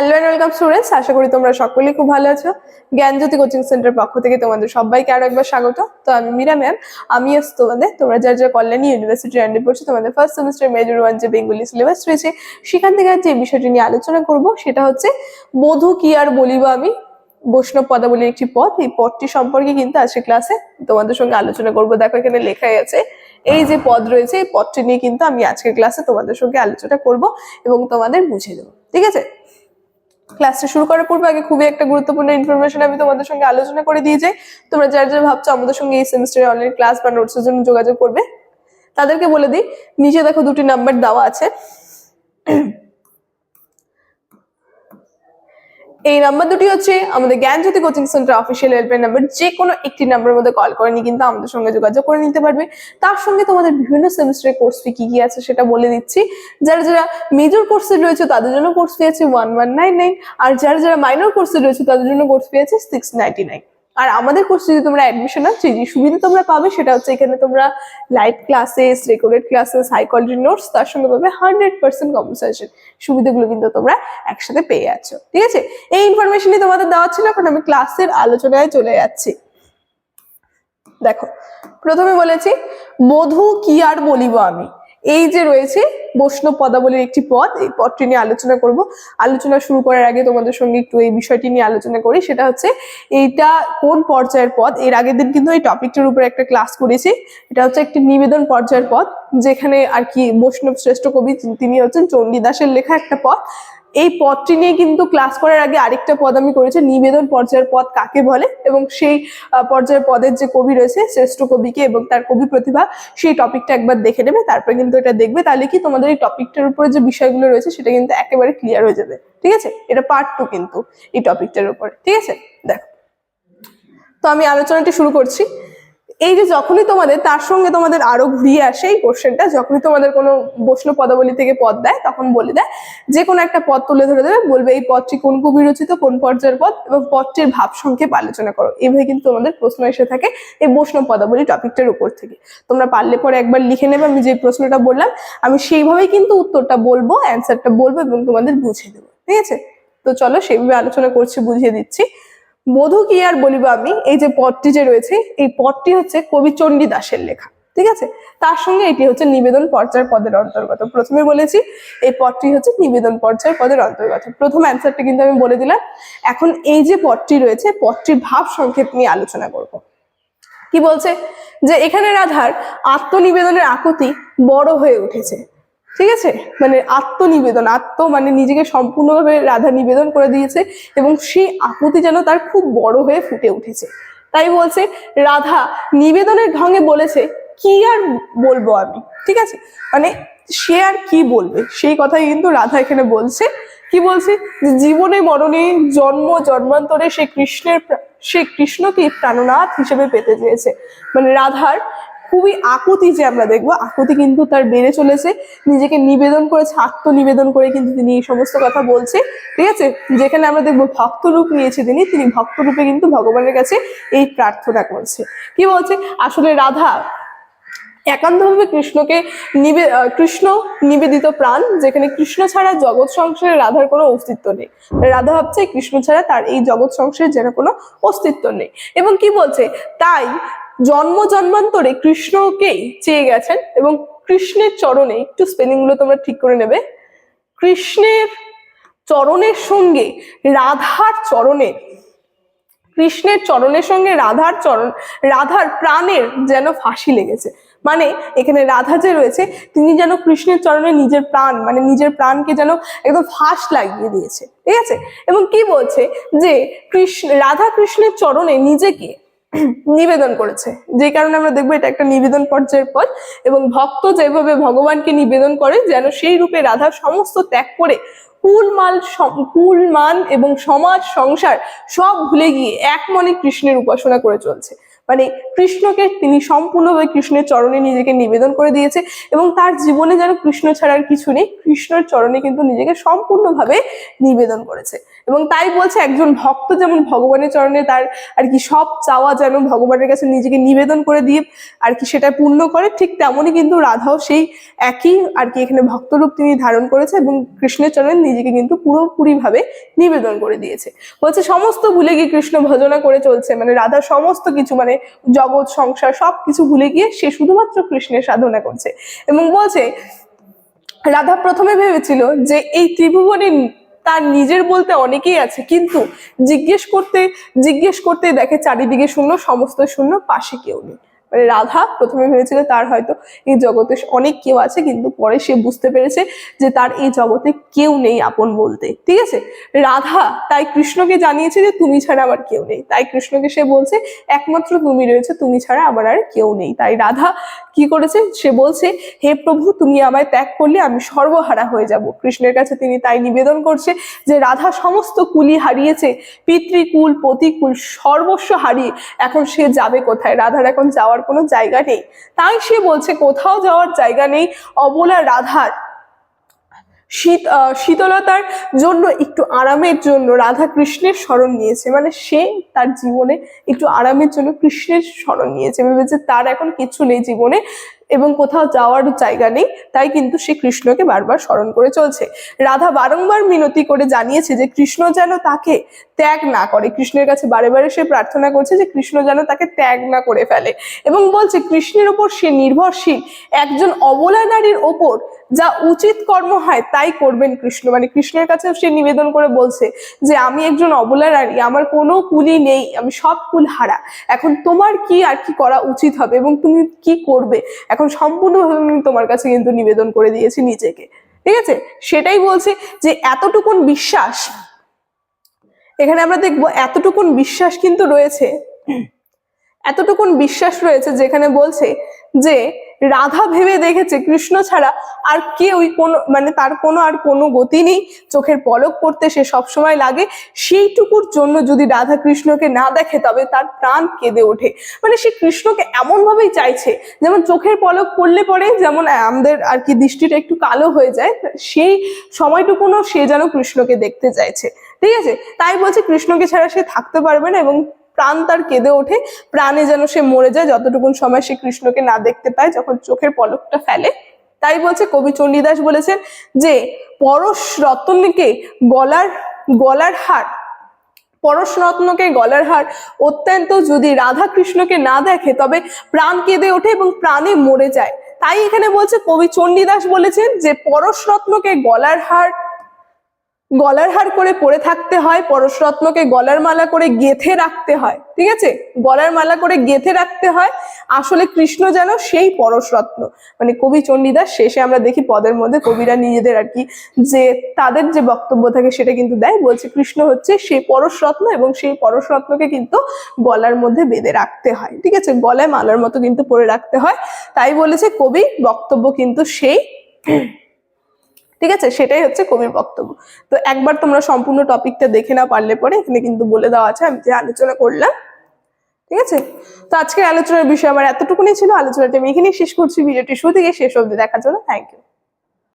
Hello and welcome students আশা করি তোমরা সকলেই খুব ভালো আছো। জ্ঞানজ্যোতি কোচিং সেন্টার পক্ষ থেকে তোমাদের সবাইকে আরও একবার স্বাগত। তো আমি মীরা ম্যাম আমি আছি তোমাদের তোমরা যারা যারা কল্যাণী ইউনিভার্সিটি অ্যান্ডে পড়ছো, তোমাদের ফার্স্ট সেমিস্টার মেজর ওয়ান যে বেঙ্গলি সিলেবাস রয়েছে, সেখান থেকে যে বিষয়টি নিয়ে আলোচনা করব, সেটা হচ্ছে বধু কি আর বলিব আমি? বৈষ্ণব পদাবলীর একটি পদ এই পদটি সম্পর্কে কিন্তু আজকে ক্লাসে তোমাদের সঙ্গে আলোচনা করব। দেখো, এখানে লেখাই আছে। এই যে পদ রয়েছে, এই পদটি নিয়ে কিন্তু আমি আজকের ক্লাসে তোমাদের সঙ্গে আলোচনা করব এবং তোমাদের বুঝিয়ে দেবো। ঠিক আছে? ক্লাসটা শুরু করার পূর্বে আগে খুবই একটা গুরুত্বপূর্ণ ইনফরমেশন আমি তোমাদের সঙ্গে আলোচনা করে দিয়ে যাই। তোমরা যারা যারা ভাবছ আমাদের সঙ্গে এই সেমিস্টারে অনলাইন ক্লাস বা নোটসের জন্য যোগাযোগ করবে। তাদেরকে বলে দিই, নিচে দেখো দুটি নাম্বার দেওয়া আছে। এই নাম্বার দুটি হচ্ছে আমাদের Gyanjyoti coaching centre official helpline number যে কোনো একটি নাম্বারের মধ্যে কল করে কিন্তু আমাদের সঙ্গে যোগাযোগ করে নিতে পারবে। তার সঙ্গে তোমাদের বিভিন্ন সেমিস্টারের কোর্স ফি কি কি আছে সেটা বলে দিচ্ছি। যারা যারা মেজর কোর্সে রয়েছে তাদের জন্য কোর্স ফি আছে ওয়ান ওয়ান নাইন নাইন আর যারা যারা মাইনর কোর্সে রয়েছে তাদের জন্য কোর্স ফি আছে সিক্স নাইনটি নাইন আর আমাদের কোর্সে যদি তোমরা অ্যাডমিশন আছে যে সুবিধা তোমরা পাবে সেটা হচ্ছে এখানে তোমরা live classes recorded classes high quality notes তার সঙ্গে পাবে হান্ড্রেড পার্সেন্ট কম্পেনসেশন সুবিধাগুলো কিন্তু তোমরা একসাথে পেয়ে যাচ্ছ। ঠিক আছে? এই ইনফরমেশনই তোমাদের দেওয়া ছিল, এখন আমি ক্লাসের আলোচনায় চলে যাচ্ছি। দেখো, প্রথমে বলেছি, মধু কি আর বলিব আমি? এই যে রয়েছে বৈষ্ণব পদাবলীর একটি পদ, এই পদটি নিয়ে আলোচনা করব। আলোচনা শুরু করার আগে তোমাদের সঙ্গে একটু এই বিষয়টি নিয়ে আলোচনা করি। সেটা হচ্ছে, এইটা কোন পর্যায়ের পদ? এর আগের দিন কিন্তু এই টপিকটির উপরে একটা ক্লাস করেছি। এটা হচ্ছে একটি নিবেদন পর্যায়ের পদ, যেখানে আর কি বৈষ্ণব শ্রেষ্ঠ কবি, তিনি হচ্ছেন চণ্ডীদাসের লেখা একটা পদ। এই পদটি নিয়ে কিন্তু ক্লাস করার আগে আরেকটা পদ আমি করেছি, নিবেদন পর্যায়ের পদ কাকে বলে? এবং সেই পর্যায়ের পদের যে কবি রয়েছে, শ্রেষ্ঠ কবিকে এবং তার কবি প্রতিভা, সেই টপিকটা একবার দেখে নেবে, তারপরে কিন্তু এটা দেখবে। তাহলে কি তোমাদের এই টপিকটার উপরে যে বিষয়গুলো রয়েছে, সেটা কিন্তু একেবারে ক্লিয়ার হয়ে যাবে। ঠিক আছে? এটা পার্ট টু কিন্তু, এই টপিকটার উপরে। ঠিক আছে? দেখো। তো আমি আলোচনাটি শুরু করছি। এই যে যখনই তোমাদের, তার সঙ্গে তোমাদের আরও ঘুরিয়ে আসে এই কোশ্চেনটা যখনই তোমাদের কোনো বৈষ্ণব পদাবলী থেকে পদ দেয়, তখন বলে দেয়, যে কোনো একটা পদ তুলে ধরে দেবে, বলবে এই পদটি কোন কবি রচিত কোন পর্যায়ের পদ এবং পদটির ভাব সংক্ষেপ আলোচনা করো। এইভাবে কিন্তু তোমাদের প্রশ্ন এসে থাকে এই বৈষ্ণব পদাবলী টপিকটার উপর থেকে। তোমরা পারলে পরে একবার লিখে নেবে, আমি যে প্রশ্নটা বললাম, আমি সেইভাবেই কিন্তু উত্তরটা বলব অ্যান্সারটা বলব, এবং তোমাদের বুঝিয়ে দেবো। ঠিক আছে? তো চলো সেইভাবে আলোচনা করছি, বুঝিয়ে দিচ্ছি। বধূ কি আর বলিব আমি? এই যে পদটি যে রয়েছে, এই পদটি হচ্ছে কবি চণ্ডীদাসের লেখা, ঠিক আছে? তার সঙ্গে এটি হচ্ছে নিবেদন পর্যায়ের পদের অন্তর্গত। প্রথমে বলেছি, এই পদটি হচ্ছে নিবেদন পর্যায়ের পদের অন্তর্গত। প্রথম অ্যান্সারটা কিন্তু আমি বলে দিলাম। এখন এই যে পদটি রয়েছে, পদটির ভাব সংক্ষেপ নিয়ে আলোচনা করব। কি বলছে? যে এখানে রাধার আত্মনিবেদনের আকুতি বড় হয়ে উঠেছে। ঠিক আছে? মানে আত্মনিবেদন, আত্ম মানে নিজেকে সম্পূর্ণভাবে রাধা নিবেদন করে দিয়েছে এবং সেই আকুতি যেন তার খুব বড় হয়ে ফুটে উঠেছে। তাই বলছে, রাধা নিবেদনের ঢঙে বলেছে, কি আর বলব আমি? ঠিক আছে? মানে সে আর কি বলবে? সেই কথাই কিন্তু রাধা এখানে বলছে। কি বলছে? জীবনে মরণে জন্ম, জন্মান্তরে সে কৃষ্ণের সে কৃষ্ণকে প্রাণনাথ হিসেবে পেতে চেয়েছে। মানে রাধার খুবই আকুতি যে আমরা দেখব। আকুতি কিন্তু তার বেড়ে চলেছে। নিজেকে নিবেদন করেছে আত্মনিবেদন করে কিন্তু তিনি এই সমস্ত কথা বলছে। ঠিক আছে? যেখানে আমরা দেখব ভক্ত রূপ নিয়েছে তিনি। তিনি ভক্ত রূপে কিন্তু ভগবানের কাছে এই প্রার্থনা করছে। কি বলছে? আসলে রাধা একান্তভাবে কৃষ্ণকে নিবে কৃষ্ণ নিবেদিত প্রাণ, যেখানে কৃষ্ণ ছাড়া জগৎ সংসারে রাধার কোনো অস্তিত্ব নেই। রাধা ভাবছে কৃষ্ণ ছাড়া তার এই জগৎ সংসারে যেন কোনো অস্তিত্ব নেই। এবং কি বলছে? তাই জন্ম জন্মান্তরে কৃষ্ণকেই চেয়ে গেছেন এবং কৃষ্ণের চরণে, একটু স্পেলিংগুলো তোমরা ঠিক করে নেবে, কৃষ্ণের চরণের সঙ্গে রাধার চরণে, কৃষ্ণের চরণের সঙ্গে রাধার চরণ, রাধার প্রাণের যেন ফাঁসি লেগেছে। মানে এখানে রাধা যে রয়েছে, তিনি যেন কৃষ্ণের চরণে নিজের প্রাণ মানে নিজের প্রাণকে যেন একদম ফাঁস লাগিয়ে দিয়েছে। ঠিক আছে? এবং কি বলছে? যে কৃষ্ণ, রাধা কৃষ্ণের চরণে নিজেকে নিবেদন করেছে। যে কারণে আমরা দেখব এটা একটা নিবেদন পর্যায়ের পর এবং ভক্ত যেভাবে ভগবানকে নিবেদন করে, যেন সেই রূপে রাধা সমস্ত ত্যাগ করে কুলমাল কুলমান এবং সমাজ সংসার সব ভুলে গিয়ে এক মনে কৃষ্ণের উপাসনা করে চলছে। মানে কৃষ্ণকে তিনি সম্পূর্ণভাবে কৃষ্ণের চরণে নিজেকে নিবেদন করে দিয়েছে এবং তার জীবনে যেন কৃষ্ণ ছাড়ার কিছু নেই, কৃষ্ণের চরণে কিন্তু নিজেকে সম্পূর্ণভাবে নিবেদন করেছে। এবং তাই বলছে একজন ভক্ত যেমন ভগবানের চরণে তার আর কি সব চাওয়া যেন ভগবানের কাছে নিজেকে নিবেদন করে দিয়ে আর কি সেটা পূর্ণ করে, ঠিক তেমনই কিন্তু রাধাও সেই একই আর কি এখানে ভক্তরূপ তিনি ধারণ করেছে এবং কৃষ্ণের চরণে নিজেকে কিন্তু পুরোপুরি ভাবে নিবেদন করে দিয়েছে। বলছে সমস্ত ভুলে গিয়ে কৃষ্ণ ভজনা করে চলছে মানে রাধা সমস্ত কিছু মানে জগৎ, সংসার সব কিছু ভুলে গিয়ে সে শুধুমাত্র কৃষ্ণের সাধনা করছে। এবং বলছে, রাধা প্রথমে ভেবেছিল যে এই ত্রিভুবনে তার নিজের বলতে অনেকেই আছে, কিন্তু জিজ্ঞেস করতে জিজ্ঞেস করতে দেখে চারিদিকে শূন্য, সমস্ত শূন্য, পাশে কেউ নেই। মানে রাধা প্রথমে ভেবেছিল তার হয়তো এই জগতে অনেক কেউ আছে, কিন্তু পরে সে বুঝতে পেরেছে যে তার এই জগতে কেউ নেই আপন বলতে। ঠিক আছে? রাধা তাই কৃষ্ণকে জানিয়েছে যে তুমি ছাড়া আমার কেউ নেই। তাই কৃষ্ণকে সে বলছে, একমাত্র তুমি রয়েছে, তুমি ছাড়া আমার আর কেউ নেই। তাই রাধা কি করেছে? সে বলছে, হে প্রভু, তুমি আমায় ত্যাগ করলে আমি সর্বহারা হয়ে যাব। কৃষ্ণের কাছে তিনি তাই নিবেদন করছে যে রাধা সমস্ত কুলি হারিয়েছে, পিতৃকুল, পতিকুল সর্বস্ব হারিয়ে এখন সে যাবে কোথায়? রাধার এখন যাওয়ার কোনো জায়গা নেই। তাই সে বলছে কোথাও যাওয়ার জায়গা নেই। অবলা রাধার শীত শীতলতার জন্য একটু আরামের জন্য রাধা কৃষ্ণের স্মরণ নিয়েছে। মানে সে তার জীবনে একটু আরামের জন্য কৃষ্ণের স্মরণ নিয়েছে। ভেবেছে তার এখন কিছু নেই জীবনে এবং কোথাও যাওয়ার জায়গা নেই, তাই কিন্তু সে কৃষ্ণকে বারবার স্মরণ করে চলছে। রাধা বারংবার মিনতি করে জানিয়েছে যে কৃষ্ণ যেন তাকে ত্যাগ না করে। কৃষ্ণের কাছে বারে বারে সে প্রার্থনা করছে যে কৃষ্ণ যেন তাকে ত্যাগ না করে ফেলে। এবং বলছে, কৃষ্ণের ওপর সে নির্ভরশীল। একজন অবলা নারীর ওপর যা উচিত কর্ম হয় তাই করবেন কৃষ্ণ। মানে কৃষ্ণের কাছেও সে নিবেদন করে বলছে যে, আমি একজন অবলা নারী আমার কোনো কুলি নেই, আমি সব কুল হারা। এখন তোমার কি আর কি করা উচিত হবে এবং তুমি কি করবে? এখন সম্পূর্ণভাবে আমি তোমার কাছে কিন্তু নিবেদন করে দিয়েছি নিজেকে। ঠিক আছে? সেটাই বলছে যে, এতটুকুন বিশ্বাস, এখানে আমরা দেখব, এতটুকুন বিশ্বাস কিন্তু রয়েছে এতটুকুন বিশ্বাস রয়েছে যেখানে বলছে যে রাধা ভেবে দেখেছে কৃষ্ণ ছাড়া আর কেউই কোনো মানে তার কোনো আর কোনো গতি নেই, চোখের পলক পড়তে সে সবসময় লাগে। সেইটুকুর জন্য যদি রাধা কৃষ্ণকে না দেখে তবে তার প্রাণ কেঁদে ওঠে। মানে সে কৃষ্ণকে এমন ভাবেই চাইছে, যেমন চোখের পলক পড়লে পরে যেমন আমাদের আর কি দৃষ্টিটা একটু কালো হয়ে যায়, সেই সময়টুকুনও সে যেন কৃষ্ণকে দেখতে চাইছে। ঠিক আছে? তাই বলছে কৃষ্ণকে ছাড়া সে থাকতে পারবে না এবং প্রাণ তার কেঁদে ওঠে, প্রাণে যেন সে মরে যায় যতটুকুন সময় সে কৃষ্ণকে না দেখতে পায়, যখন চোখের পলকটা ফেলে। তাই বলছে কবি চণ্ডীদাস বলেছেন যে, পরশ রতনকে গলার গলার হার, পরশ রত্নকে গলার হার, অত্যন্ত যদি রাধা কৃষ্ণকে না দেখে, তবে প্রাণ কেঁদে ওঠে এবং প্রাণে মরে যায়। তাই এখানে বলছে কবি চণ্ডীদাস বলেছেন যে, পরশ রত্নকে গলার হার গলার হার করে পরে থাকতে হয়, পরশরত্নকে গলার মালা করে গেথে রাখতে হয়, ঠিক আছে? গলার মালা করে গেথে রাখতে হয়, আসলে কৃষ্ণ যেন সেই পরশরত্ন। মানে কবি চণ্ডীদাস শেষে আমরা দেখি পদের মধ্যে কবিরা নিজেদের আর কি যে তাদের যে বক্তব্য থাকে সেটা কিন্তু দেয়, বলছে কৃষ্ণ হচ্ছে সেই পরশরত্ন এবং সেই পরশরত্নকে কিন্তু গলার মধ্যে বেঁধে রাখতে হয়, ঠিক আছে? গলায় মালার মতো কিন্তু পরে রাখতে হয়। তাই বলেছে কবি, বক্তব্য কিন্তু সেই ঠিক আছে? সেটাই হচ্ছে কবির বক্তব্য। তো একবার তোমরা সম্পূর্ণ টপিকটা দেখে না পারলে পরে এখানে কিন্তু বলে দেওয়া আছে, আমি যে আলোচনা করলাম। ঠিক আছে? তো আজকের আলোচনার বিষয় আমার এতটুকুনি ছিল। আলোচনাটা আমি এখানেই শেষ করছি। ভিডিওটি শুরু থেকে শেষ অবধি দেখার জন্য থ্যাংক ইউ